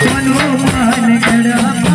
કોનો માન કડા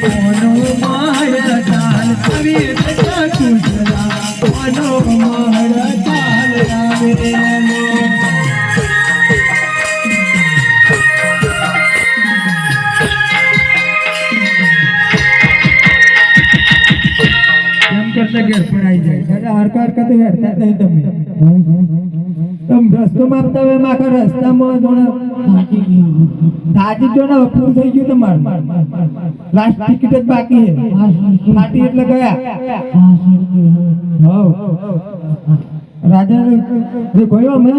કોનો માળ તાલ કવિ કુંજલા કોનો માળ તાલ આવે એમ કરતા ઘેર પડાઈ જાય. દાદા હરકા હરકા તો હેરતા જ નહીં તમે. તમ રસ્તો માપતા હોય એમાં આખા રસ્તામાં જોણે થાકી જો ને પૂરું થઈ ગયું તમારું. લાસ્ટ ટિકિટ જ બાકી છે. એટલે ગયા. હવ. રાજા કોઈ અમે?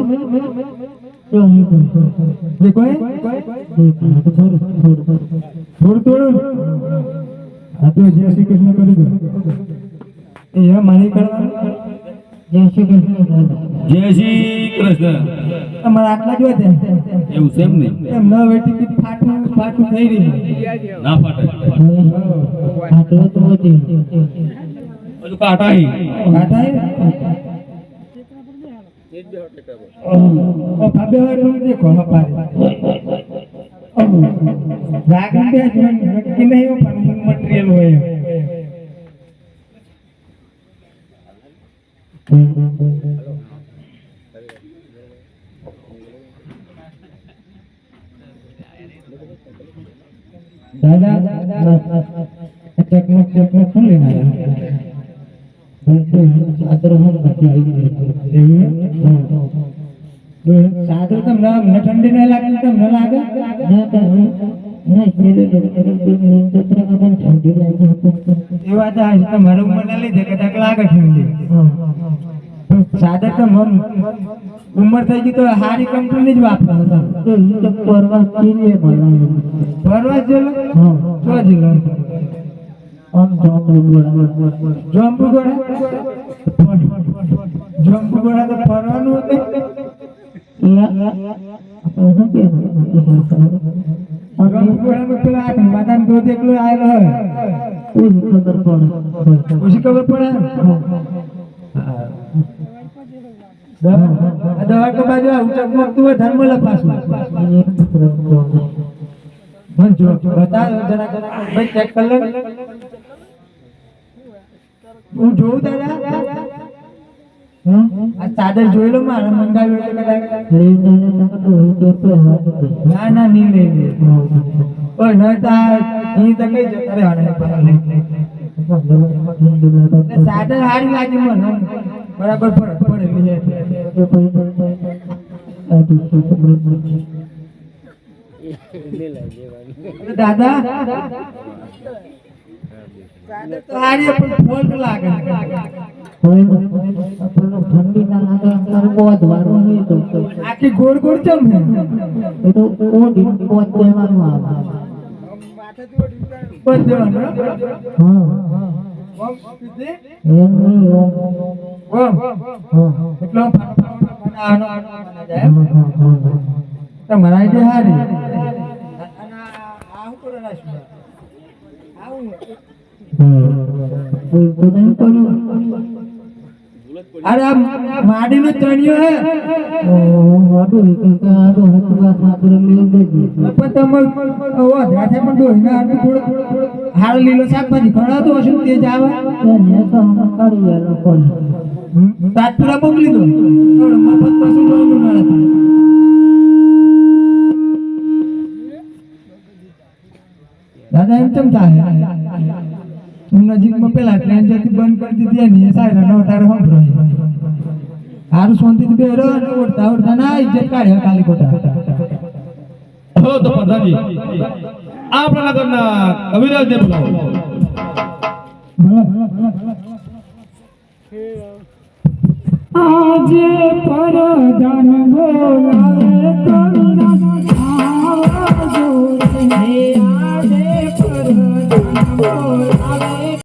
થોડું થોડું શ્રી કૃષ્ણ કરી દો. હવે મારે જય શ્રી કૃષ્ણ. જય શ્રી કૃષ્ણ. તમારે આટલા જ હોય એવું છે એમ ને? એમ ન હવે ટિકિટ ફાટું ફાટું થઈ રહી. ના ફાટે. બધું કાટા હી. કાંટા હે? ઓ ભાભે હવે તમે દેખો હપારે રાગન બે નક્કી નહીં હોય પણ મટીરિયલ હોય એમ. દાદા ચકમક ચકમક શું સાદર તમને અમને ઠંડી ન લાગે તમને લાગે. એ વાત આ તમારે ઉંમર ના લીધે લાગે ઠંડી. સાદર તો મમ ઉંમર થઈ ગઈ તો હારી કંપની જ વાપરો જેલો તો જેલો જંબુ ગોળા જંબુ ગોળા તો ફરવાનું હતું જંબુ ગોળામાં પેલા આ માતાનો દૂધ એકલો આવેલો હોય પછી ખબર પડે દવા આ દવા તો બાજુ આવું ચકમકતું હોય ધર્મ લપાસું મને જો બતાવો જરા જરા ભાઈ ચેક કર લે હું જોઉં દાદા આ ચાદર જોઈ લો મંગાવ્યું ના ના નહીં. લઈ લે પણ ન તા ઈ તો કઈ જતા રે હાડે ચાદર હારી લાગી મને બરાબર પડે પડે દાદા. ચાદર તો હારી, પણ ફોલ્ટ લાગે. આખી ગોળ ગોળ ચમ છે બંધ દેવાનું ઓમ કીધી? ઓમ એટલો આનો આનો આનો જાય એમ? તમારા આઈડિયા હારી અને આ હું કરો રાખ્યું આવું અરે આ માડીનો ચણિયો હે. હાલ લીલો શાકભાજી ખવડાવતો હશે ને તે જ આવે. તાજપુરા મોકલી દો. દાદા, એમ કેમ થાય? હું નજીકમાં પેલા ટ્રેન જતી બંધ કરી દીધી એની સાયરન અવતારે સંભળાય હારું શાંતિથી બે રો ઓડતા ઓડતા ના ઇજ્જત કાઢ્યા કાલી કોટા હો તો પ્રધાનજી આપણા નગરના કવિરાજને બોલાવો. આજે પરદા